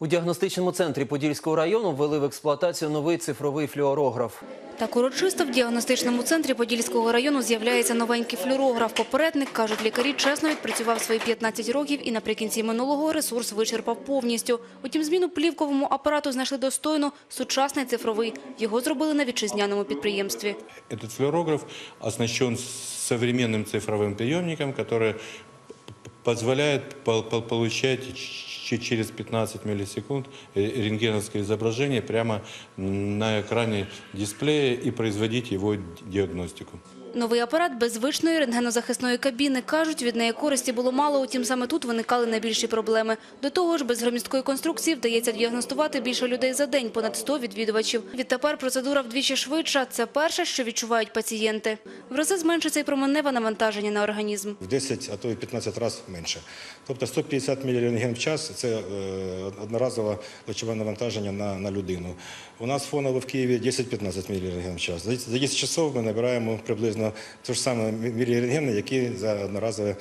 У діагностичному центрі Подільського району ввели в експлуатацію новий цифровий флюорограф. Так урочисто в діагностичному центрі Подільського району з'являється новенький флюорограф. Попередник, кажуть лікарі, чесно відпрацював свої 15 років і наприкінці минулого ресурс вичерпав повністю. Утім, зміну плівковому апарату знайшли достойно – сучасний цифровий. Його зробили на вітчизняному підприємстві. Этот флюорограф оснащен современным цифровым приемником, который п- позволяет через 15 миллисекунд э, рентгеновское изображение прямо на экране дисплея и производить его диагностику. Новий апарат без звичної рентгенозахисної кабіни. Кажуть, від неї користі було мало, утім саме тут виникали найбільші проблеми. До того ж, без громісткої конструкції вдається діагностувати більше людей за день, понад 100 відвідувачів. Відтепер процедура вдвічі швидша. Це перше, що відчувають пацієнти. В рази зменшиться і променеве навантаження на організм. в 10, а то й 15 разів менше. Тобто 150 мілірентген в час – це е, одноразове лучове навантаження на, на людину. У нас фоново в Києві 10-15 мілірентген в час. За 10 часов ми набираємо приблизно те ж саме мілірентгени, які за одноразове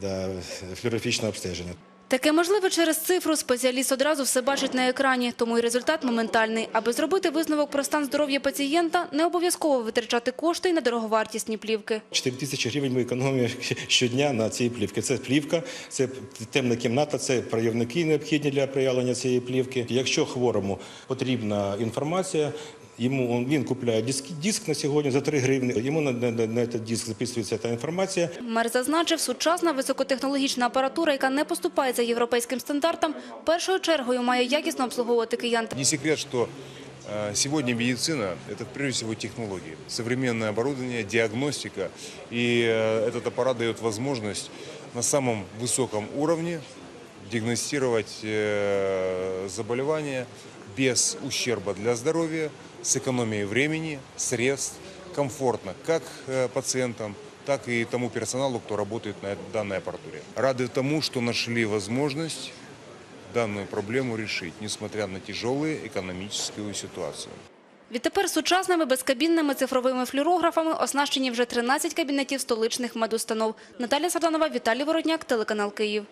да, флюорографічне обстеження. Таке можливе через цифру. Спеціаліст одразу все бачить на екрані, тому і результат моментальний. Аби зробити висновок про стан здоров'я пацієнта, не обов'язково витрачати кошти й на дороговартісні плівки. 4 тисячі гривень ми економимо щодня на цій плівці. Це плівка, це темна кімната, це проявники необхідні для проявлення цієї плівки. Якщо хворому потрібна інформація, йому він купляє диск, диск на сьогодні за 3 гривні. Йому на, на, на, на цей диск записується ця інформація. Мер зазначив, сучасна високотехнологічна апаратура, яка не поступається європейським стандартам, першою чергою має якісно обслуговувати киян. Не секрет, что э, сегодня медицина – это прежде всего технологии, современное оборудование, диагностика. И э, этот аппарат дает возможность на самом высоком уровне диагностировать э, заболевания без ущерба для здоровья, с экономией времени, средств, комфортно как э, пациентам, так и тому персоналу, кто работает на данной аппаратуре. Рады тому, что нашли возможность данную проблему решить, несмотря на тяжелую экономическую ситуацию. Відтепер сучасними безкабінними цифровими флюорографами оснащені вже 13 кабінетів столичних медустанов. Наталя Сарданова, Віталій Воротняк, телеканал Київ.